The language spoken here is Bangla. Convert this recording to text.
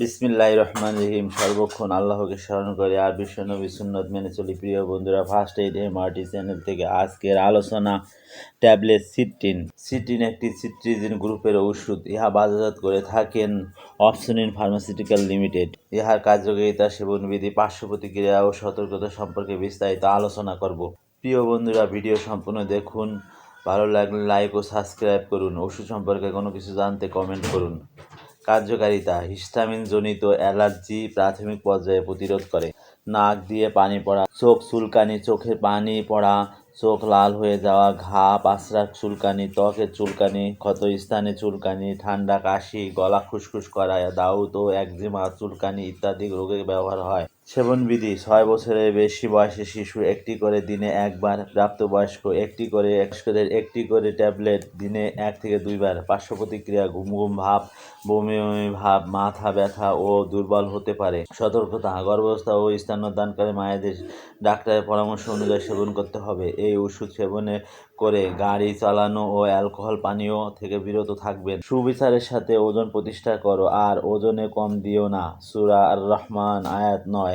বিসমিল্লাহ রহমান রহিম, সর্বক্ষণ আল্লাহকে স্মরণ করে আর বিশ্বনবী সুন্নত মেনে চলি। প্রিয় বন্ধুরা ফার্স্ট এইড এমআরটি চ্যানেল থেকে আজকের আলোচনা ট্যাবলেট সিট্রিন সিট্রিন একটি সিট্রিজিন গ্রুপের ওষুধ। ইহা বাজারজাত করে থাকেন অপশনিন ফার্মাসিউটিক্যাল লিমিটেড ইহার কার্যকারিতা, সেবনবিধি, পার্শ্ব প্রতিক্রিয়া ও সতর্কতা সম্পর্কে বিস্তারিত আলোচনা করব। প্রিয় বন্ধুরা ভিডিও সম্পূর্ণ দেখুন। ভালো লাগলে লাইক ও সাবস্ক্রাইব করুন। ওষুধ সম্পর্কে কোনো কিছু জানতে কমেন্ট করুন। কার্যকারিতা হিস্টামিন জনিত অ্যালার্জি প্রাথমিক পর্যায়ে প্রতিরোধ করে। নাক দিয়ে পানি পড়া, চোখ চুলকানি, চোখে পানি পড়া, চোখ লাল হয়ে যাওয়া, ঘা পাশরা চুলকানি, ত্বকের চুলকানি ক্ষত স্থানে চুলকানি, ঠান্ডা কাশি, গলা খুসখুস করা দাউত ও একজিমা চুলকানি ইত্যাদি রোগে ব্যবহার হয়। সেবনবিধি, ছয় বছরের বেশি বয়সী শিশু একটি করে দিনে একবার, প্রাপ্তবয়স্ক একটি করে বয়স্কদের একটি করে ট্যাবলেট দিনে এক থেকে দুইবার। পার্শ্ব প্রতিক্রিয়া ঘুম ঘুম, ভাব, বমি বমি, ভাব, মাথা ব্যথা ও দুর্বল হতে পারে। সতর্কতা, গর্ভাবস্থা ও স্তন্যদানকারী মায়েদের ডাক্তারের পরামর্শ অনুযায়ী সেবন করতে হবে। এই ওষুধ সেবনে করে গাড়ি চালানো ও অ্যালকোহল পানীয় থেকে বিরত থাকবেন। সুবিচারের সাথে ওজন প্রতিষ্ঠা করো, আর ওজনে কম দিও না। সুরা আর রহমান আয়াত নয়।